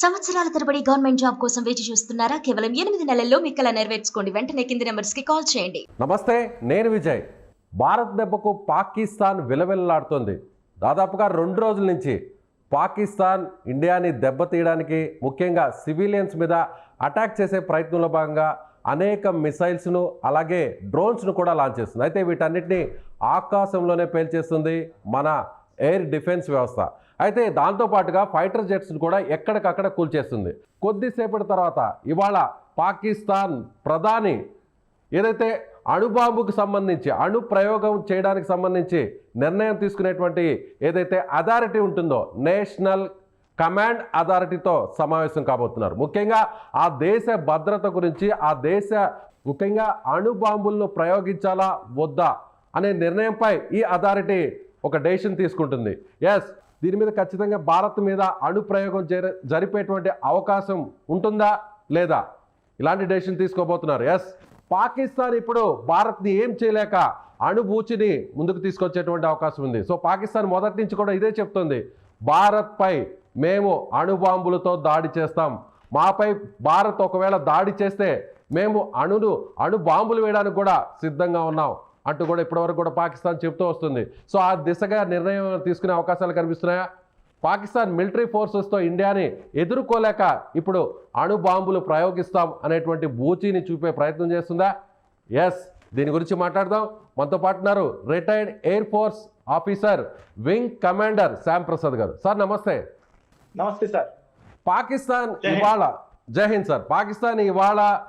సంవత్సరాల తరబడి government job కోసం వేచి చూస్తున్నారా? కేవలం ఎనిమిది నెలల్లో మీ కళ నెరవేర్చుకోండి. వెంటనే కింది నెంబర్స్కి కాల్ చేయండి. నమస్తే నేను విజయ్. భారత్ దెబ్బకు పాకిస్తాన్ విలవిల్లాడుతోంది. దాదాపుగా రెండు రోజుల నుంచి పాకిస్తాన్ ఇండియాని దెబ్బతీయడానికి ముఖ్యంగా సివిలియన్స్ మీద అటాక్ చేసే ప్రయత్నంలో భాగంగా అనేక మిసైల్స్ను అలాగే డ్రోన్స్ను కూడా లాంచ్ చేస్తుంది. అయితే వీటన్నిటిని ఆకాశంలోనే పేల్చేస్తుంది మన ఎయిర్ డిఫెన్స్ వ్యవస్థ. అయితే దాంతోపాటుగా ఫైటర్ జెట్స్ను కూడా ఎక్కడికక్కడ కూల్చేస్తుంది. కొద్దిసేపటి తర్వాత ఇవాళ పాకిస్తాన్ ప్రధాని ఏదైతే అణుబాంబుకు సంబంధించి అణు ప్రయోగం చేయడానికి సంబంధించి నిర్ణయం తీసుకునేటువంటి ఏదైతే అథారిటీ ఉంటుందో నేషనల్ కమాండ్ అథారిటీతో సమావేశం కాబోతున్నారు. ముఖ్యంగా ఆ దేశ భద్రత గురించి ఆ దేశ ముఖ్యంగా అణుబాంబులను ప్రయోగించాలా వద్దా అనే నిర్ణయంపై ఈ అథారిటీ ఒక డెసిషన్ తీసుకుంటుంది. ఎస్ దీని మీద ఖచ్చితంగా భారత్ మీద అణు ప్రయోగం జరి జరిపేటువంటి అవకాశం ఉంటుందా లేదా? ఇలాంటి డెసిషన్ తీసుకోబోతున్నారు. ఎస్ పాకిస్తాన్ ఇప్పుడు భారత్ని ఏం చేయలేక అణుభూచిని ముందుకు తీసుకొచ్చేటువంటి అవకాశం ఉంది. సో పాకిస్తాన్ మొదటి నుంచి కూడా ఇదే చెప్తుంది. భారత్పై మేము అణుబాంబులతో దాడి చేస్తాం. మాపై భారత్ ఒకవేళ దాడి చేస్తే మేము అణును అణు బాంబులు వేయడానికి కూడా సిద్ధంగా ఉన్నాం. అంటూ కూడా ఇప్పటివరకు కూడా పాకిస్తాన్ చెప్తూ వస్తుంది. సో ఆ దిశగా నిర్ణయం తీసుకునే అవకాశాలు కనిపిస్తున్నాయా? పాకిస్తాన్ మిలిటరీ ఫోర్సెస్తో ఇండియాని ఎదుర్కోలేక ఇప్పుడు అణు బాంబులు ప్రయోగిస్తాం అనేటువంటి బూచీని చూపే ప్రయత్నం చేస్తుందా? ఎస్. దీని గురించి మాట్లాడదాం. మనతో పాటు ఉన్నారు retired air force officer wing commander Shyam Prasad garu. Sir నమస్తే. నమస్తే సార్. పాకిస్తాన్. ఇవాళ జై హింద్ సార్. పాకిస్తాన్ ఇవాళ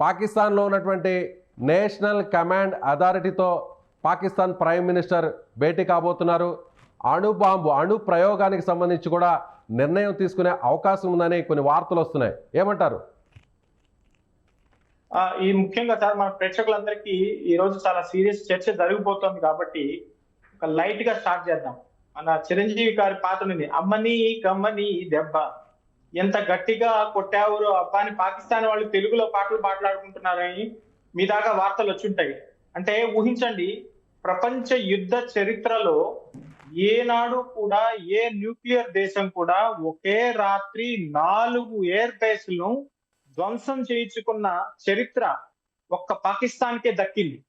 పాకిస్తాన్లో ఉన్నటువంటి నేషనల్ కమాండ్ అథారిటీతో పాకిస్తాన్ ప్రైమ్ మినిస్టర్ భేటీ కాబోతున్నారు. అణు బాంబు అణు ప్రయోగానికి సంబంధించి కూడా నిర్ణయం తీసుకునే అవకాశం ఉందని కొన్ని వార్తలు వస్తున్నాయి. ఏమంటారు? ఈ ముఖ్యంగా సార్ మన ప్రేక్షకులందరికీ ఈ రోజు చాలా సీరియస్ చర్చ జరిగిపోతుంది కాబట్టి ఒక లైట్గా స్టార్ట్ చేద్దాం. మన చిరంజీవి గారి పాత్రని అమ్మని గమ్మని దెబ్బ. ఎంత గట్టిగా కొట్టావురో అబ్బాని పాకిస్తాన్ వాళ్ళు తెలుగులో పాటలు మాట్లాడుకుంటున్నారని మీ దాకా వార్తలు వచ్చుంటాయి. అంటే ఊహించండి ప్రపంచ యుద్ధ చరిత్రలో ఏనాడు కూడా ఏ న్యూక్లియర్ దేశం కూడా ఒకే రాత్రి నాలుగు ఎయిర్ బేస్లను ధ్వంసం చేయించుకున్న చరిత్ర ఒక్క పాకిస్తాన్కే దక్కింది.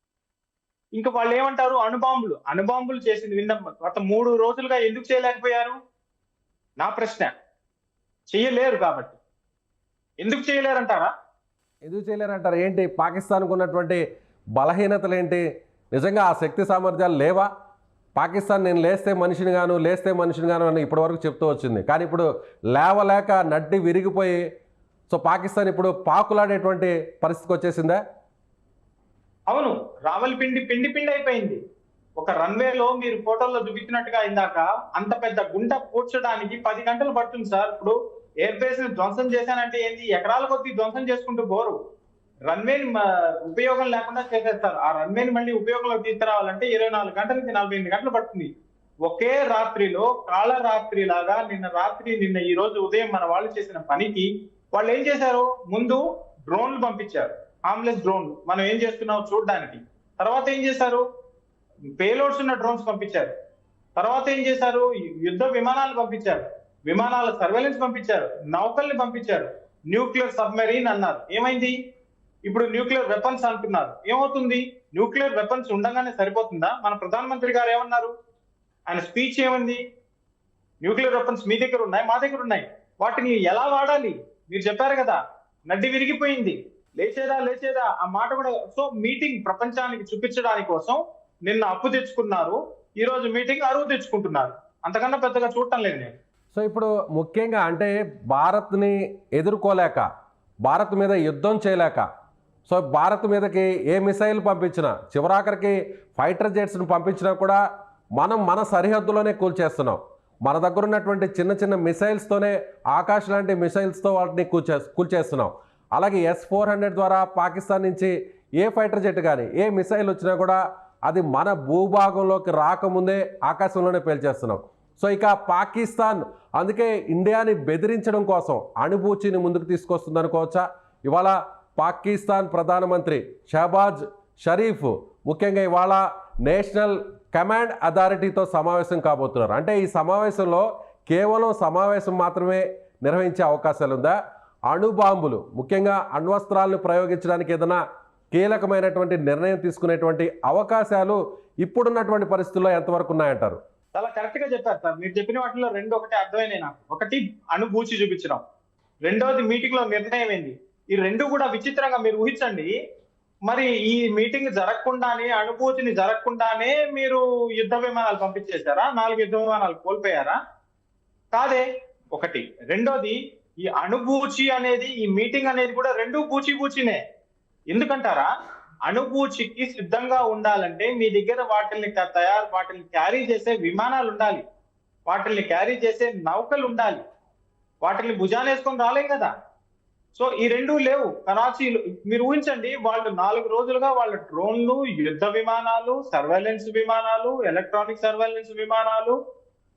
ఇంకా వాళ్ళు ఏమంటారు అణుబాంబులు. అణుబాంబులు చేసింది విన్నాం. గత మూడు రోజులుగా ఎందుకు చేయలేకపోయారు? నా ప్రశ్న. చేయలేరు కాబట్టి. ఎందుకు చేయలేరంటారా? ఎందుకు చేయలేరంటారు? ఏంటి? పాకిస్తాన్కు ఉన్నటువంటి బలహీనతలు ఏంటి నిజంగా ఆ శక్తి సామర్థ్యాలు లేవా? పాకిస్తాన్ నేను లేస్తే మనిషిని గాను లేస్తే మనిషిని గాను అని ఇప్పటివరకు చెప్తూ వచ్చింది. కానీ ఇప్పుడు లేవలేక నడ్డి విరిగిపోయి సో పాకిస్తాన్ ఇప్పుడు పాకులాడేటువంటి పరిస్థితికి వచ్చేసిందా? అవును. రావల్పిండి పిండి పిండి అయిపోయింది. ఒక రన్వేలో మీరు ఫోటోల్లో చూపించినట్టుగా ఇందాక అంత పెద్ద గుంట పూడ్చడానికి పది గంటలు పడుతుంది సార్. ఇప్పుడు ఎయిర్ బేస్ని ధ్వంసం చేశానంటే ఏంటి? ఎకరాల కొద్ది ధ్వంసం చేసుకుంటూ పోరు రన్వేని ఉపయోగం లేకుండా చేసేస్తారు. ఆ రన్వేని మళ్ళీ ఉపయోగంలో తీసుకురావాలంటే ఇరవై నాలుగు గంటల నుంచి నలభై ఎనిమిది గంటలు పడుతుంది. ఒకే రాత్రిలో కాళరాత్రి లాగా నిన్న రాత్రి నిన్న ఈ రోజు ఉదయం మన వాళ్ళు చేసిన పనికి వాళ్ళు ఏం చేశారు? ముందు డ్రోన్లు పంపించారు. ఆంబులెన్స్ డ్రోన్లు. మనం ఏం చేస్తున్నాం చూడడానికి. తర్వాత ఏం చేశారు? పేలోడ్స్ ఉన్న డ్రోన్స్ పంపించారు. తర్వాత ఏం చేశారు? యుద్ధ విమానాలు పంపించారు. విమానాల సర్వేలెన్స్ పంపించారు నౌకల్ని పంపించారు. న్యూక్లియర్ సబ్మెరీన్ అన్నారు. ఏమైంది? ఇప్పుడు న్యూక్లియర్ వెపన్స్ అంటున్నారు. ఏమవుతుంది? న్యూక్లియర్ వెపన్స్ ఉండగానే సరిపోతుందా? మన ప్రధానమంత్రి గారు ఏమన్నారు? ఆయన స్పీచ్ ఏమైంది? న్యూక్లియర్ వెపన్స్ మీ దగ్గర ఉన్నాయి మా దగ్గర ఉన్నాయి. వాటిని ఎలా వాడాలి? మీరు చెప్పారు కదా నడ్డి విరిగిపోయింది. లేచేదా లేచేదా? ఆ మాట కూడా సో మీటింగ్ ప్రపంచానికి చూపించడానికి కోసం నిన్న అప్పు తెచ్చుకున్నారు. ఈ రోజు మీటింగ్ అరువు తెచ్చుకుంటున్నారు. అంతకన్నా పెద్దగా చూడటం లేదు నేను. సో ఇప్పుడు ముఖ్యంగా అంటే భారత్ని ఎదుర్కోలేక భారత్ మీద యుద్ధం చేయలేక సో భారత్ మీదకి ఏ మిసైల్ పంపించినా చివరాఖరికి ఫైటర్ జెట్స్ని పంపించినా కూడా మనం మన సరిహద్దులోనే కూల్చేస్తున్నాం. మన దగ్గర ఉన్నటువంటి చిన్న చిన్న మిసైల్స్తోనే ఆకాశ్ లాంటి మిసైల్స్తో వాటిని కూల్చే కూల్చేస్తున్నాం. అలాగే ఎస్ ఫోర్ హండ్రెడ్ ద్వారా పాకిస్తాన్ నుంచి ఏ ఫైటర్ జెట్ కానీ ఏ మిసైల్ వచ్చినా కూడా అది మన భూభాగంలోకి రాకముందే ఆకాశంలోనే పేల్చేస్తున్నాం. సో ఇక పాకిస్తాన్ అందుకే ఇండియాని బెదిరించడం కోసం అణుబూచిని ముందుకు తీసుకొస్తుంది అనుకోవచ్చా ఇవాళ పాకిస్తాన్ ప్రధానమంత్రి షహబాజ్ షరీఫ్ ముఖ్యంగా ఇవాళ నేషనల్ కమాండ్ అథారిటీతో సమావేశం కాబోతున్నారు. అంటే ఈ సమావేశంలో కేవలం సమావేశం మాత్రమే నిర్వహించే అవకాశాలు ఉందా అణుబాంబులు ముఖ్యంగా అణ్వస్త్రాలను ప్రయోగించడానికి ఏదైనా కీలకమైనటువంటి నిర్ణయం తీసుకునేటువంటి అవకాశాలు ఇప్పుడున్నటువంటి పరిస్థితుల్లో ఎంతవరకు ఉన్నాయంటారు? చాలా కరెక్ట్గా చెప్పారు సార్. మీరు చెప్పిన వాటిలో రెండు ఒకటి అర్థమైనాయి నాకు. ఒకటి అనుభూచి చూపించడం. రెండవది మీటింగ్లో నిర్ణయం ఏంది? ఈ రెండు కూడా విచిత్రంగా మీరు ఊహించండి. మరి ఈ మీటింగ్ జరగకుండానే అనుభూతిని జరగకుండానే మీరు యుద్ధ విమానాలు పంపించేశారా? నాలుగు యుద్ధ విమానాలు కోల్పోయారా? కాదే ఒకటి. రెండోది ఈ అనుభూచి అనేది ఈ మీటింగ్ అనేది కూడా రెండు బూచి బూచినే. ఎందుకంటారా? అనుభూతికి సిద్ధంగా ఉండాలంటే మీ దగ్గర వాటిని తయారు వాటిని క్యారీ చేసే విమానాలు ఉండాలి. వాటిని క్యారీ చేసే నౌకలు ఉండాలి. వాటిని భుజాన వేసుకొని రాలేం కదా? సో ఈ రెండు లేవు. కరాచీలో మీరు ఊహించండి వాళ్ళు నాలుగు రోజులుగా వాళ్ళ డ్రోన్లు యుద్ధ విమానాలు సర్వేలెన్స్ విమానాలు ఎలక్ట్రానిక్ సర్వేలెన్స్ విమానాలు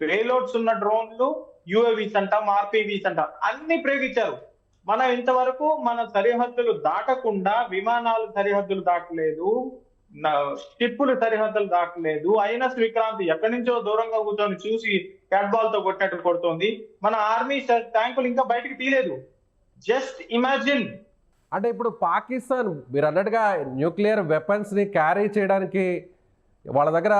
పేలోడ్స్ ఉన్న డ్రోన్లు యుఏవీస్ అంటాం ఆర్పీవీస్ అంటాం అన్ని ప్రయోగించారు మనం ఇంతవరకు మన సరిహద్దులు దాటకుండా విమానాలు సరిహద్దులు దాటలేదు టిప్పులు షిప్పులు సరిహద్దులు దాటలేదు అయినా శ్రీక్రాంతి ఎక్కడి నుంచో దూరంగా కూర్చొని చూసి క్యాట్ బాల్తో కొట్టినట్టు కొడుతోంది. మన ఆర్మీ ట్యాంకులు ఇంకా బయటకు తీయలేదు. Just imagine. అంటే ఇప్పుడు పాకిస్తాన్ మీరు అన్నట్టుగా న్యూక్లియర్ వెపన్స్ని క్యారీ చేయడానికి వాళ్ళ దగ్గర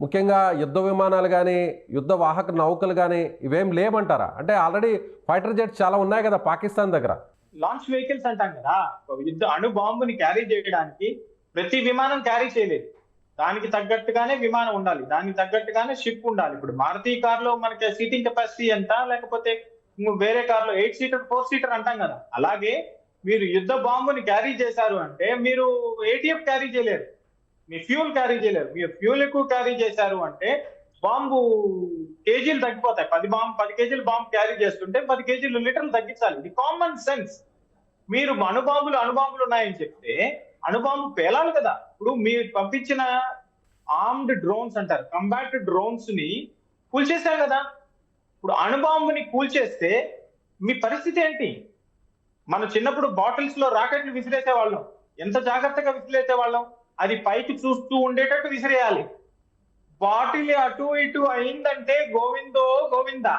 ముఖ్యంగా యుద్ధ విమానాలు కానీ యుద్ధ వాహక నౌకలు కానీ ఇవేం లేమంటారా అంటే ఆల్రెడీ ఫైటర్ జెట్స్ చాలా ఉన్నాయి కదా పాకిస్తాన్ దగ్గర. లాంచ్ వెహికల్స్ అంటాం కదా. యుద్ధ అణు బాంబుని క్యారీ చేయడానికి ప్రతి విమానం క్యారీ చేయలేదు. దానికి తగ్గట్టుగానే విమానం ఉండాలి. దానికి తగ్గట్టుగానే షిప్ ఉండాలి. ఇప్పుడు మారుతి కార్లో మనకి సీటింగ్ కెపాసిటీ ఎంత? లేకపోతే వేరే కార్లో ఎయిట్ సీటర్ ఫోర్ సీటర్ అంటాం కదా. అలాగే మీరు యుద్ధ బాంబుని క్యారీ చేశారు అంటే మీరు ఏటీఎఫ్ క్యారీ చేయలేరు. మీ ఫ్యూల్ క్యారీ చేయలేరు మీరు ఫ్యూల్ ఎక్కువ క్యారీ చేశారు అంటే బాంబు కేజీలు తగ్గిపోతాయి. పది బాంబు పది కేజీలు బాంబు క్యారీ చేస్తుంటే పది కేజీలు లీటర్లు తగ్గించాలి. ఇది కామన్ సెన్స్. మీరు అణుబాంబులు అణుబాంబులు ఉన్నాయని చెప్తే అణుబాంబు పేలాలి కదా. ఇప్పుడు మీరు పంపించిన ఆర్మ్డ్ డ్రోన్స్ అంటారు. కంబాట్ డ్రోన్స్ని కూల్చేశారు కదా. ఇప్పుడు అణుబాంబుని కూల్చేస్తే మీ పరిస్థితి ఏంటి? మన చిన్నప్పుడు బాటిల్స్లో రాకెట్లు విసిరేసే వాళ్ళం ఎంత జాగ్రత్తగా విసిరేసే వాళ్ళం అది పైకి చూస్తూ ఉండేటట్టు విసిరేయాలి. బాటిల్ అటు ఇటు అయిందంటే గోవిందో గోవిందా.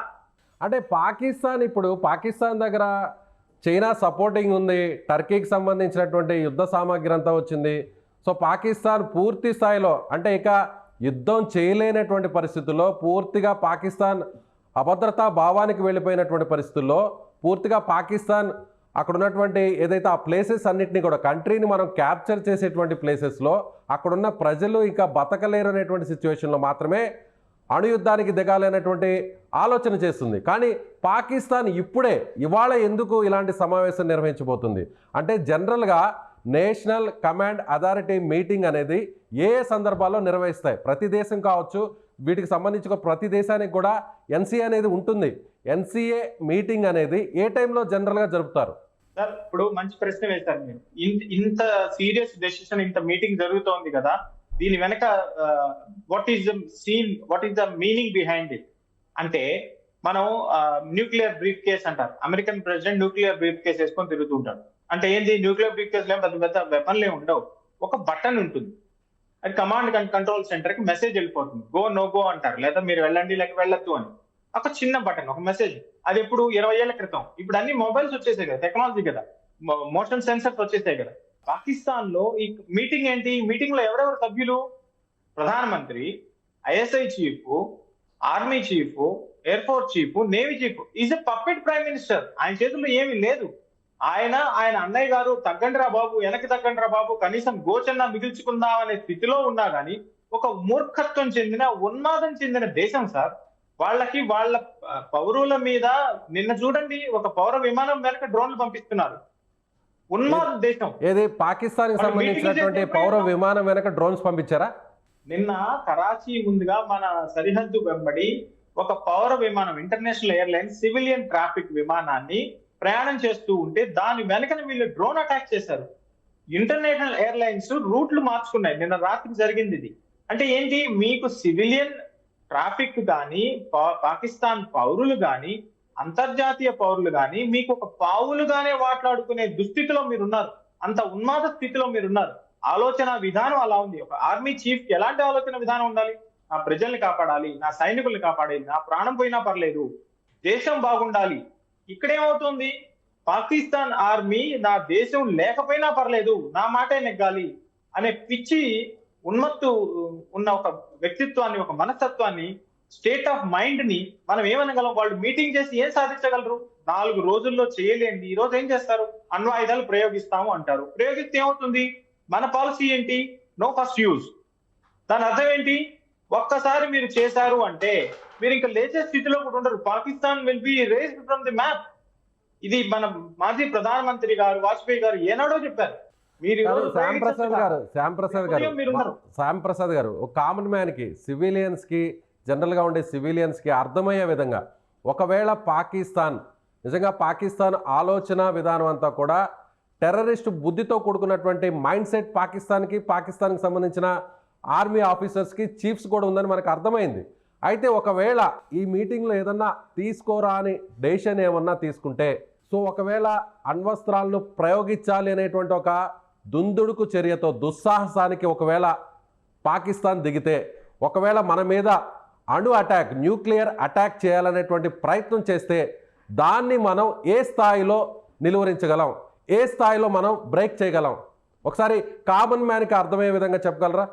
అంటే పాకిస్తాన్ ఇప్పుడు పాకిస్తాన్ దగ్గర చైనా సపోర్టింగ్ ఉంది టర్కీకి సంబంధించినటువంటి యుద్ధ సామాగ్రి అంతా వచ్చింది. సో పాకిస్తాన్ పూర్తి స్థాయిలో అంటే ఇక యుద్ధం చేయలేనటువంటి పరిస్థితుల్లో పూర్తిగా పాకిస్తాన్ అభద్రతా భావానికి వెళ్ళిపోయినటువంటి పరిస్థితుల్లో పూర్తిగా పాకిస్తాన్ అక్కడ ఉన్నటువంటి ఏదైతే ఆ ప్లేసెస్ అన్నింటినీ కూడా కంట్రీని మనం క్యాప్చర్ చేసేటువంటి ప్లేసెస్లో అక్కడున్న ప్రజలు ఇంకా బతకలేరు అనేటువంటి సిచ్యువేషన్లో మాత్రమే అణుయుద్ధానికి దిగాలనేటువంటి ఆలోచన చేస్తుంది. కానీ పాకిస్తాన్ ఇప్పుడే ఇవాళ ఎందుకు ఇలాంటి సమావేశం నిర్వహించబోతుంది? అంటే జనరల్గా నేషనల్ కమాండ్ అథారిటీ మీటింగ్ అనేది ఏ ఏ సందర్భాల్లో నిర్వహిస్తాయి? ప్రతి దేశం కావచ్చు వీటికి సంబంధించిన ప్రతి దేశానికి కూడా ఎన్సీఏ అనేది ఉంటుంది. ఎన్సీఏ మీటింగ్ అనేది ఏ టైంలో జనరల్గా జరుపుతారు? సార్ ఇప్పుడు మంచి ప్రశ్న వేశారు మీరు. ఇంత సీరియస్ డెసిషన్ ఇంత మీటింగ్ జరుగుతోంది కదా దీని వెనక what is the scene what is the meaning behind it అంటే మనం న్యూక్లియర్ బ్రీఫ్ కేస్ అంటారు. American president nuclear briefcase వేసుకొని తిరుగుతూ ఉంటాడు. అంటే ఏంది న్యూక్లియర్ బ్రీఫ్ కేస్ పెద్ద పెద్ద వెపన్లే ఉండవు. ఒక బటన్ ఉంటుంది. అది కమాండ్ కంట్రోల్ సెంటర్కి మెసేజ్ వెళ్ళిపోతుంది. గో నో గో అంటారు. లేదా మీరు వెళ్ళండి లేక వెళ్ళొద్దు అని. ఒక చిన్న బటన్ ఒక మెసేజ్ అది ఎప్పుడు? ఇరవై ఏళ్ళ క్రితం. ఇప్పుడు అన్ని మొబైల్స్ వచ్చేసాయి కదా టెక్నాలజీ కదా. మోషన్ సెన్సర్స్ వచ్చేసాయి కదా. పాకిస్తాన్లో ఈ మీటింగ్ ఏంటి? మీటింగ్లో ఎవరెవరు సభ్యులు? ప్రధానమంత్రి ISI chief army chief air force chief navy chief is a puppet prime minister ఆయన చేతుల్లో ఏమీ లేదు. ఆయన ఆయన అన్నయ్య గారు తగ్గండిరా బాబు వెనక్కి తగ్గండిరా బాబు కనీసం గోచన్న మిగిల్చుకుందాం అనే స్థితిలో ఉన్నా గానీ ఒక మూర్ఖత్వం చెందిన ఉన్మాదం చెందిన దేశం సార్. వాళ్ళకి వాళ్ళ పౌరుల మీద నిన్న చూడండి ఒక పౌర విమానం వెనక డ్రోన్లు పంపిస్తున్నారు. ఉన్మాద దేశం. ఏది? పాకిస్తాన్కి మరి సంబంధించినటువంటి పౌర విమానం వెనక డ్రోన్స్ పంపించారా? నిన్న కరాచీ ముందుగా మన సరిహద్దు వెంబడి ఒక పౌర విమానం ఇంటర్నేషనల్ ఎయిర్లైన్స్ సివిలియన్ ట్రాఫిక్ విమానాన్ని ప్రయాణం చేస్తూ ఉంటే దాని వెనకన వీళ్ళు డ్రోన్ అటాక్ చేశారు. ఇంటర్నేషనల్ ఎయిర్లైన్స్ రూట్లు మార్చుకున్నాయి. నిన్న రాత్రి జరిగింది ఇది. అంటే ఏంటి? మీకు సివిలియన్ ట్రాఫిక్ కానీ పాకిస్తాన్ పౌరులు కానీ అంతర్జాతీయ పౌరులు కానీ మీకు ఒక పావులుగానే మాట్లాడుకునే దుస్థితిలో మీరున్నారు. అంత ఉన్మాద స్థితిలో మీరున్నారు. ఆలోచన విధానం అలా ఉంది. ఒక ఆర్మీ చీఫ్ ఎలాంటి ఆలోచన విధానం ఉండాలి? నా ప్రజల్ని కాపాడాలి నా సైనికుల్ని కాపాడాలి నా ప్రాణం పోయినా పర్లేదు. దేశం బాగుండాలి. ఇక్కడేమవుతుంది? పాకిస్తాన్ ఆర్మీ నా దేశం లేకపోయినా పర్లేదు నా మాటే నెగ్గాలి అనే పిచ్చి ఉన్మత్తు ఉన్న ఒక వ్యక్తిత్వాన్ని ఒక మనస్తత్వాన్ని స్టేట్ ఆఫ్ మైండ్ని మనం ఏమనగలం? వాళ్ళు మీటింగ్ చేసి ఏం సాధించగలరు? నాలుగు రోజుల్లో చేయలేండి. ఈ రోజు ఏం చేస్తారు? అణ్వాయుధాలు ప్రయోగిస్తాము అంటారు. ప్రయోగిస్తే ఏమవుతుంది? మన పాలసీ ఏంటి? నో ఫస్ట్ యూజ్ దాని అర్థం ఏంటి? ఒక్కసారి మీరు చేశారు అంటే మీరు ఇంకా లేచే స్థితిలో కూడా ఉండరు. Pakistan will be razed from the map ఇది మన మాజీ ప్రధానమంత్రి గారు వాజ్పేయి గారు ఏనాడో చెప్పారు. మీరు రోజు శ్యామ్ ప్రసాద్ గారు శ్యామ్ ప్రసాద్ గారు. శ్యామ్ ప్రసాద్ గారు ఒక కామన్ మ్యాన్కి సివిలియన్స్కి జనరల్గా ఉండే సివిలియన్స్కి అర్థమయ్యే విధంగా ఒకవేళ పాకిస్తాన్ నిజంగా పాకిస్తాన్ ఆలోచన విధానం అంతా కూడా టెర్రరిస్ట్ బుద్ధితో కూడుకున్నటువంటి మైండ్ సెట్ పాకిస్తాన్కి పాకిస్తాన్కి సంబంధించిన ఆర్మీ ఆఫీసర్స్కి చీఫ్స్ కూడా ఉందని మనకు అర్థమైంది అయితే ఒకవేళ ఈ మీటింగ్లో ఏదన్నా తీసుకోరా అని డెసిషన్ ఏమన్నా తీసుకుంటే సో ఒకవేళ అణ్వస్త్రాలను ప్రయోగించాలి అనేటువంటి ఒక దుందుడుకు చర్యతో దుస్సాహసానికి ఒకవేళ పాకిస్తాన్ దిగితే ఒకవేళ మన మీద అణు అటాక్ న్యూక్లియర్ అటాక్ చేయాలనేటువంటి ప్రయత్నం చేస్తే దాన్ని మనం ఏ స్థాయిలో నిలువరించగలం? ఏ స్థాయిలో మనం బ్రేక్ చేయగలం? ఒకసారి కామన్ మ్యాన్కి అర్థమయ్యే విధంగా చెప్పగలరా?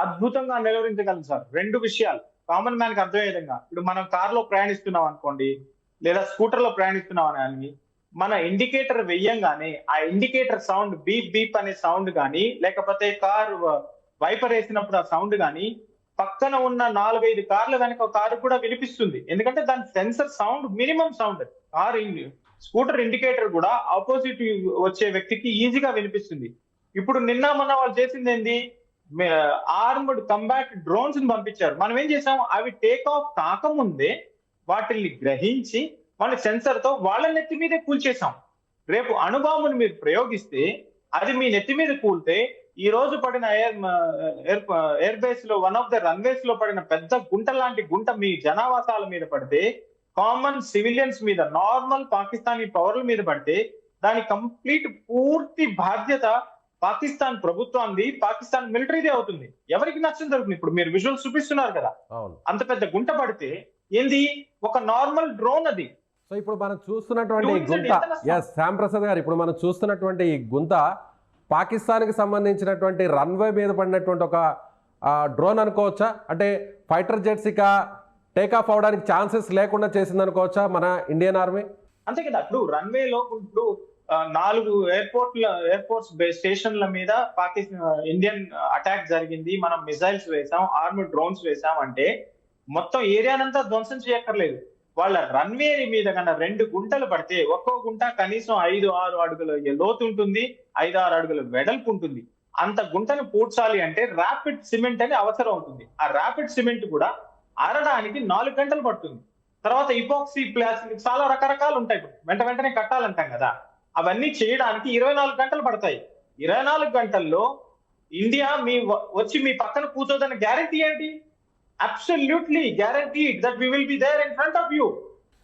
అద్భుతంగా నిలవరించగలం సార్. రెండు విషయాలు. కామన్ మ్యాన్కి అర్థమయ్యే విధంగా. ఇప్పుడు మనం కార్లో ప్రయాణిస్తున్నాం అనుకోండి లేదా స్కూటర్లో ప్రయాణిస్తున్నాం అని మన ఇండికేటర్ వెయ్యంగానే ఆ ఇండికేటర్ సౌండ్ బీప్ బీప్ అనే సౌండ్ కానీ లేకపోతే కార్ వైపర్ వేసినప్పుడు ఆ సౌండ్ కానీ పక్కన ఉన్న నాలుగైదు కార్ల వెనక కారు కూడా వినిపిస్తుంది. ఎందుకంటే దాని sensor sound minimum sound car scooter indicator కూడా ఆపోజిట్ వచ్చే వ్యక్తికి ఈజీగా వినిపిస్తుంది. ఇప్పుడు నిన్న మొన్న వాళ్ళు చేసింది ఏంది? ఆర్మ్డ్ కంబాట్ డ్రోన్స్ని పంపించారు. మనం ఏం చేసాం? అవి టేక్ ఆఫ్ కాకముందే వాటిని గ్రహించి మన సెన్సర్తో వాళ్ళ నెత్తి మీదే కూల్చేసాం రేపు అణుబాంబుని మీరు ప్రయోగిస్తే అది మీ నెత్తి మీద కూలితే ఈ రోజు పడిన ఎయిర్ ఎయిర్ బేస్లో వన్ ఆఫ్ ద రన్వేస్లో పడిన పెద్ద గుంట లాంటి గుంట మీ జనావాసాల మీద పడితే కామన్ సివిలియన్స్ మీద నార్మల్ పాకిస్తానీ పౌరుల మీద పడితే దాని కంప్లీట్ పూర్తి బాధ్యత పాకిస్తాన్ ప్రభుత్వాన్ని పాకిస్తాన్ మిలిటరీదే అవుతుంది. ఎవరికి నష్టం జరుగుతుంది? ఇప్పుడు మీరు విజువల్స్ చూపిస్తున్నారు కదా. అంత పెద్ద గుంట పడితే ఏంది? ఒక నార్మల్ డ్రోన్ అది. సో ఇప్పుడు మనం చూస్తున్నటువంటి ఈ గుంత? ఎస్ శ్యామ్ ప్రసాద్ గారు ఇప్పుడు మనం చూస్తున్నటువంటి ఈ గుంత పాకిస్తాన్కి సంబంధించినటువంటి రన్వే మీద పడినటువంటి ఒక డ్రోన్ అనుకోవచ్చా? అంటే ఫైటర్ జెట్స్ ఇక టేక్ ఆఫ్ అవడానికి ఛాన్సెస్ లేకుండా చేసింది అనుకోవచ్చా మన ఇండియన్ ఆర్మీ? అంతే కదా ఇప్పుడు రన్వే లో ఇప్పుడు నాలుగు ఎయిర్పోర్ట్ల ఎయిర్పోర్ట్స్ స్టేషన్ల మీద పాకిస్తాన్ ఇండియన్ అటాక్ జరిగింది. మనం మిసైల్స్ వేసాం ఆర్మీ డ్రోన్స్ వేసాం అంటే మొత్తం ఏరియానంతా ధ్వంసం చేయక్కర్లేదు. వాళ్ళ రన్వే మీద కన్నా రెండు గుంటలు పడితే ఒక్కో గుంట కనీసం ఐదు ఆరు అడుగుల లోతు ఉంటుంది. ఐదు ఆరు అడుగుల వెడల్పు ఉంటుంది. అంత గుంటను పూడ్చాలి అంటే ర్యాపిడ్ సిమెంట్ అని అవసరం అవుతుంది. ఆ ర్యాపిడ్ సిమెంట్ కూడా ఆరడానికి నాలుగు గంటలు పడుతుంది. తర్వాత ఇపాక్సీ ప్లాస్టిక్ చాలా రకరకాలు ఉంటాయి. వెంట వెంటనే కట్టాలంటాం కదా. అవన్నీ చేయడానికి ఇరవై నాలుగు గంటలు పడతాయి. ఇరవై నాలుగు గంటల్లో ఇండియా మీ వచ్చి మీ పక్కన కూర్చోదన్న గ్యారంటీ ఏంటి? Absolutely guarantee that we will be there in front of you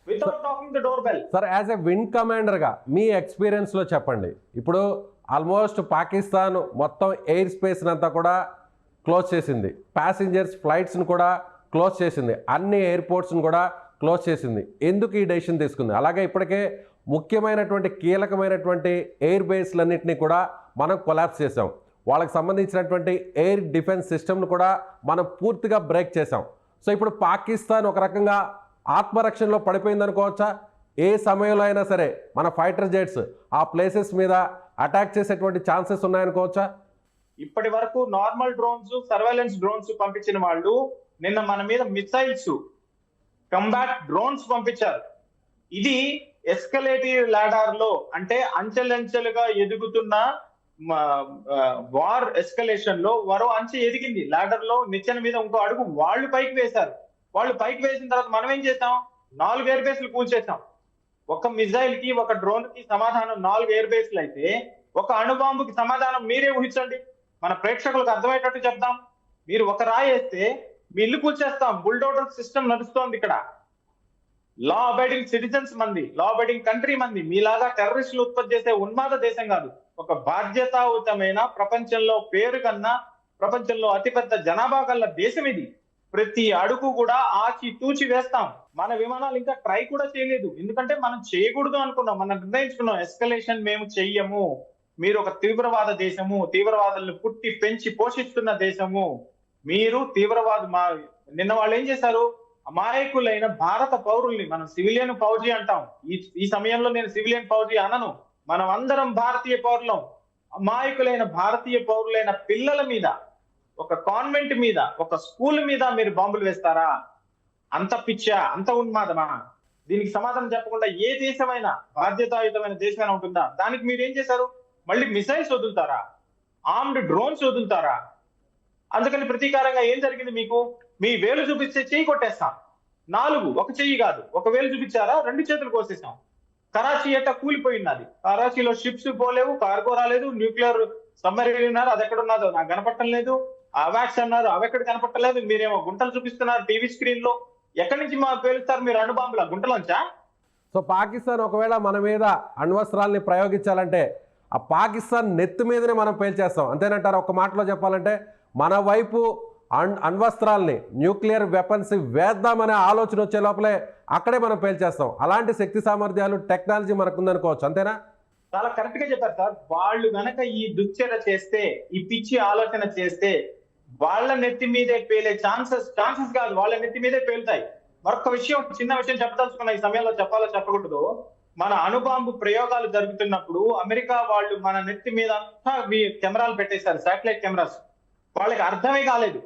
without talking the door bell sir as a wing కమాండర్గా మీ ఎక్స్పీరియన్స్లో చెప్పండి. ఇప్పుడు ఆల్మోస్ట్ పాకిస్తాన్ మొత్తం ఎయిర్ స్పేస్ని అంతా కూడా క్లోజ్ చేసింది. ప్యాసింజర్స్ ఫ్లైట్స్ని కూడా క్లోజ్ చేసింది. అన్ని ఎయిర్పోర్ట్స్ని కూడా క్లోజ్ చేసింది. ఎందుకు ఈ డెసిషన్ తీసుకుంది? అలాగే ఇప్పటికే ముఖ్యమైనటువంటి కీలకమైనటువంటి ఎయిర్ బేస్లన్నింటినీ కూడా మనం కొలాప్స్ చేసాం వాళ్ళకి సంబంధించినటువంటి ఎయిర్ డిఫెన్స్ సిస్టమ్ను కూడా మనం పూర్తిగా బ్రేక్ చేసాం సో ఇప్పుడు పాకిస్తాన్ ఒక రకంగా ఆత్మరక్షణలో పడిపోయింది అనుకోవచ్చా ఏ సమయంలో అయినా సరే మన ఫైటర్ జెట్స్ ఆ ప్లేసెస్ మీద అటాక్ చేసేటువంటి ఛాన్సెస్ ఉన్నాయనుకోవచ్చా? ఇప్పటి వరకు నార్మల్ డ్రోన్స్ సర్వైలెన్స్ డ్రోన్స్ పంపించిన వాళ్ళు నిన్న మన మీద మిసైల్స్ కంబాట్ డ్రోన్స్ పంపించారు. ఇది ఎస్కలేటివ్ లాడార్లో అంటే అంచెలంచెలుగా ఎదుగుతున్న వార్ ఎస్కలేషన్లో మరో అంచె ఎదిగింది. లాడర్లో నిచ్చెన మీద ఇంకో అడుగు వాళ్ళు పైకి వేశారు. వాళ్ళు పైకి వేసిన తర్వాత మనం ఏం చేస్తాం? నాలుగు ఎయిర్ బేస్లు కూల్చేస్తాం. ఒక మిజైల్కి ఒక డ్రోన్కి సమాధానం నాలుగు ఎయిర్ బేస్లు అయితే ఒక అణుబాంబుకి సమాధానం మీరే ఊహించండి. మన ప్రేక్షకులకు అర్థమయ్యేటట్టు చెప్దాం మీరు ఒక రాయి వేస్తే మీ ఇల్లు కూల్చేస్తాం. బుల్డోటర్ సిస్టమ్ నడుస్తోంది ఇక్కడ. లా అబైడింగ్ సిటిజన్స్ మంది లా అబైడింగ్ కంట్రీ మంది మీలాగా టెర్రరిస్టులు ఉత్పత్తి చేసే ఉన్మాద దేశం కాదు. ఒక బాధ్యతాయుతమైన ప్రపంచంలో పేరు కన్నా ప్రపంచంలో అతిపెద్ద జనాభా గల దేశం ఇది. ప్రతి అడుగు కూడా ఆచి తూచి వేస్తాం. మన విమానాలు ఇంకా ట్రై కూడా చేయలేదు. ఎందుకంటే మనం చేయకూడదు అనుకున్నాం. మనం నిర్ణయించుకున్నాం. ఎస్కలేషన్ మేము చెయ్యము. మీరు ఒక తీవ్రవాద దేశము. తీవ్రవాదులను పుట్టి పెంచి పోషిస్తున్న దేశము. మీరు తీవ్రవాద మా నిన్న వాళ్ళు ఏం చేశారు? అమాయకులైన భారత పౌరుల్ని మనం సివిలియన్ ఫౌజీ అంటాం. ఈ ఈ సమయంలో నేను సివిలియన్ ఫౌజీ అనను. మనం అందరం భారతీయ పౌరులం. అమాయకులైన భారతీయ పౌరులైన పిల్లల మీద ఒక కాన్వెంట్ మీద ఒక స్కూల్ మీద మీరు బాంబులు వేస్తారా? అంత పిచ్చా అంత ఉన్మాదమా? దీనికి సమాధానం చెప్పకుండా ఏ దేశమైనా బాధ్యతాయుతమైన దేశమైనా ఉంటుందా? దానికి మీరు ఏం చేశారు? మళ్ళీ మిసైల్స్ వదులుతారా? ఆర్మ్డ్ డ్రోన్స్ వదులుతారా? అందుకని ప్రతీకారంగా ఏం జరిగింది మీకు? మీ వేలు చూపిస్తే చేయి కొట్టేస్తాం. నాలుగు ఒక చెయ్యి కాదు. ఒక వేలు చూపించారా? రెండు చేతులు కోసేసాం. కరాచీ కూలిపోయింది అది? కరాచీలో షిప్స్ పోలేవు కార్గో రాలేదు న్యూక్లియర్ సబ్మరీన్ ఉన్నారు అది ఎక్కడ ఉన్నదో నాకు కనపడటం లేదు. అవాక్స్ అన్నారు అవి ఎక్కడ కనపడలేదు మీరేమో గుంటలు చూపిస్తున్నారు టీవీ స్క్రీన్లో. ఎక్కడి నుంచి మా పేలుస్తారు మీరు అణుబాంబుల? గుంటలోంచా? సో పాకిస్తాన్ ఒకవేళ మన మీద అణ్వస్త్రాల్ని ప్రయోగించాలంటే ఆ పాకిస్తాన్ నెత్తి మీదనే మనం పేల్చేస్తాం. అంతేనంటారు? ఒక మాటలో చెప్పాలంటే మన వైపు అణ్ అణ్వస్త్రాల్ని న్యూక్లియర్ వెపన్స్ వేద్దామనే ఆలోచన వచ్చే లోపలే అక్కడే మనం పేల్చేస్తాం అలాంటి శక్తి సామర్థ్యాలు టెక్నాలజీ మనకుందనుకోవచ్చు. అంతేనా? చాలా కరెక్ట్గా చెప్పారు సార్. వాళ్ళు గనక ఈ దుశ్చర్య చేస్తే ఈ పిచ్చి ఆలోచన చేస్తే వాళ్ళ నెత్తి మీదే పేలే ఛాన్సెస్ ఛాన్సెస్ కాదు. వాళ్ళ నెత్తి మీదే పేలుతాయి. మరొక విషయం చిన్న విషయం చెప్పదలుచుకున్న ఈ సమయంలో చెప్పాలో చెప్పకూడదు. మన అణుబాంబు ప్రయోగాలు జరుగుతున్నప్పుడు అమెరికా వాళ్ళు మన నెత్తి మీద అంతా కెమెరాలు పెట్టేశారు శాటిలైట్ కెమెరాస్. వాళ్ళకి అర్థమే కాలేదు.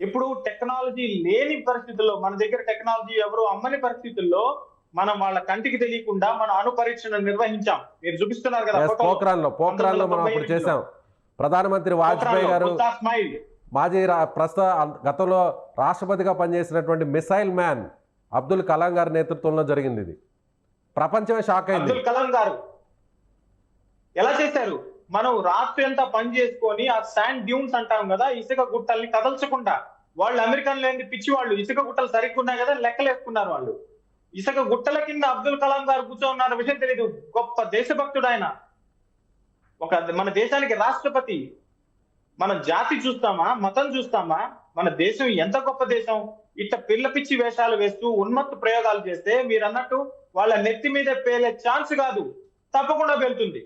ఇప్పుడు టెక్నాలజీ లేని పరిస్థితుల్లో మన దగ్గర టెక్నాలజీ ఎవరు అమ్మని పరిస్థితుల్లో మనం వాళ్ళ కంటికి తెలియకుండా మన అణు పరీక్షను నిర్వహించాం. మీరు చూపిస్తున్నారు కదా ఫోటోలో. పోఖ్రాన్లో పోఖ్రాన్లో మనం అప్పుడు చేసాం ప్రధానమంత్రి వాజ్పేయి గారు మాజీ ప్రస్తుత గతంలో రాష్ట్రపతిగా పనిచేసినటువంటి మిసైల్ మ్యాన్ అబ్దుల్ కలాం గారి నేతృత్వంలో జరిగింది ఇది. ప్రపంచమే షాక్ అయింది. అబ్దుల్ కలాం గారు ఎలా చేశారు? మనం రాత్రి అంతా పని చేసుకొని ఆ శాండ్ డ్యూన్స్ అంటాం కదా ఇసుక గుట్టల్ని కదల్చకుండా వాళ్ళు అమెరికన్ లేని పిచ్చి వాళ్ళు ఇసుక గుట్టలు సరిగ్గా ఉన్నాయి కదా లెక్కలేసుకున్నారు వాళ్ళు. ఇసుక గుట్టల కింద అబ్దుల్ కలాం గారు కూర్చో ఉన్న విషయం తెలియదు గొప్ప దేశభక్తుడు ఆయన ఒక మన దేశానికి రాష్ట్రపతి మన జాతి చూస్తామా మతం చూస్తామా? మన దేశం ఎంత గొప్ప దేశం? ఇట్ట పిల్ల పిచ్చి వేషాలు వేస్తూ ఉన్మత్తు ప్రయోగాలు చేస్తే మీరు అన్నట్టు వాళ్ళ నెత్తి మీద పేలే ఛాన్స్ కాదు. తప్పకుండా వెళ్తుంది.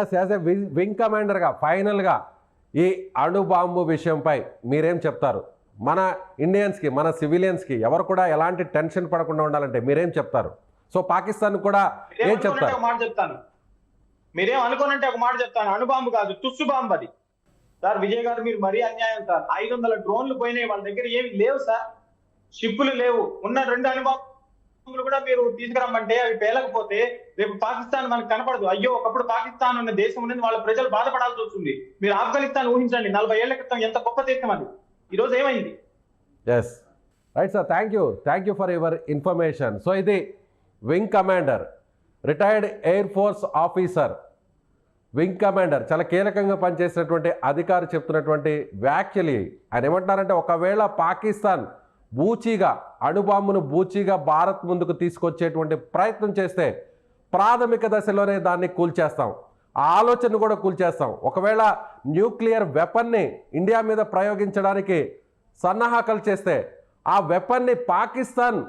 ఎస్ యాజ్ ఎ వింగ్ కమాండర్గా ఫైనల్గా ఈ అణుబాంబు విషయంపై మీరేం చెప్తారు? మన ఇండియన్స్కి మన సివిలియన్స్కి ఎవరు కూడా ఎలాంటి టెన్షన్ పడకుండా ఉండాలంటే మీరేం చెప్తారు? సో పాకిస్తాన్ కూడా ఏం చెప్తారు? మాట చెప్తాను. మీరేం అనుకోనంటే ఒక మాట చెప్తాను. అణుబాంబు కాదు తుస్సు బాంబు అది. సార్ విజయ్ గారు మీరు మరీ అన్యాయం సార్. ఐదు వందల డ్రోన్లు పోయినాయి వాళ్ళ దగ్గర ఏమి లేవు సార్. షిప్పులు లేవు. ఉన్న రెండు అణుబాంబులు కూడా మీరు తీసుకురమ్మంటే అవి పేలకపోతే రేపు పాకిస్తాన్ మనకు కనపడదు. అయ్యో ఒకప్పుడు పాకిస్తాన్ అనే దేశం ఉన్నది వాళ్ళ ప్రజలు బాధపడాల్సి వస్తుంది. మీరు ఆఫ్ఘనిస్తాన్ ఊహించండి నలభై ఏళ్ళ క్రితం ఎంత గొప్ప దేశం అది. ఈ రోజు ఏమైంది? Yes right sir thank you thank you for your information so ఇది wing commander retired air force officer wing commander చాలా కీలకంగా పనిచేసినటువంటి అధికారి చెప్తున్నటువంటి వ్యాఖ్యలు ఆయన ఏమంటున్నారంటే ఒకవేళ పాకిస్తాన్ బూచీగా అణుబాంబును బూచీగా భారత్ ముందుకు తీసుకొచ్చేటువంటి ప్రయత్నం చేస్తే ప్రాథమిక దశలోనే దాన్ని కూల్చేస్తాం. ఆ ఆలోచన కూడా కూల్చేస్తాం. ఒకవేళ న్యూక్లియర్ వెపన్ని ఇండియా మీద ప్రయోగించడానికి సన్నాహకాలు చేస్తే ఆ వెపన్ని పాకిస్తాన్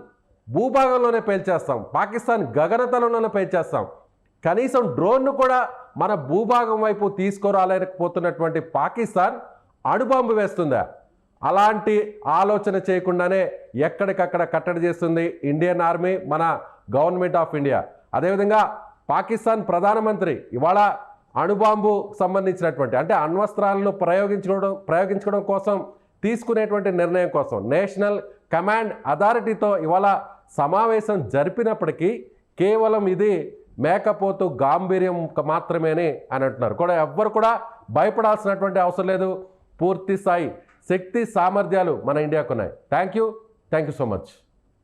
భూభాగంలోనే పేల్చేస్తాం. పాకిస్తాన్ గగనతలంలోనే పేల్చేస్తాం. కనీసం డ్రోన్ను కూడా మన భూభాగం వైపు తీసుకురాలేకపోతున్నటువంటి పాకిస్తాన్ అణుబాంబు వేస్తుందా? అలాంటి ఆలోచన చేయకుండానే ఎక్కడికక్కడ కట్టడి చేస్తుంది ఇండియన్ ఆర్మీ మన గవర్నమెంట్ ఆఫ్ ఇండియా. అదేవిధంగా పాకిస్తాన్ ప్రధానమంత్రి ఇవాళ అణుబాంబు సంబంధించినటువంటి అంటే అణ్వస్త్రాలను ప్రయోగించుకోవడం ప్రయోగించుకోవడం కోసం తీసుకునేటువంటి నిర్ణయం కోసం నేషనల్ కమాండ్ అథారిటీతో ఇవాళ సమావేశం జరిపినప్పటికీ కేవలం ఇది మేకపోతు గాంభీర్యం మాత్రమే అని అంటున్నారు. కూడా ఎవ్వరు కూడా భయపడాల్సినటువంటి అవసరం లేదు. పూర్తి స్థాయి శక్తి సామర్థ్యాలు మన ఇండియాకు ఉన్నాయి. Thank you thank you so much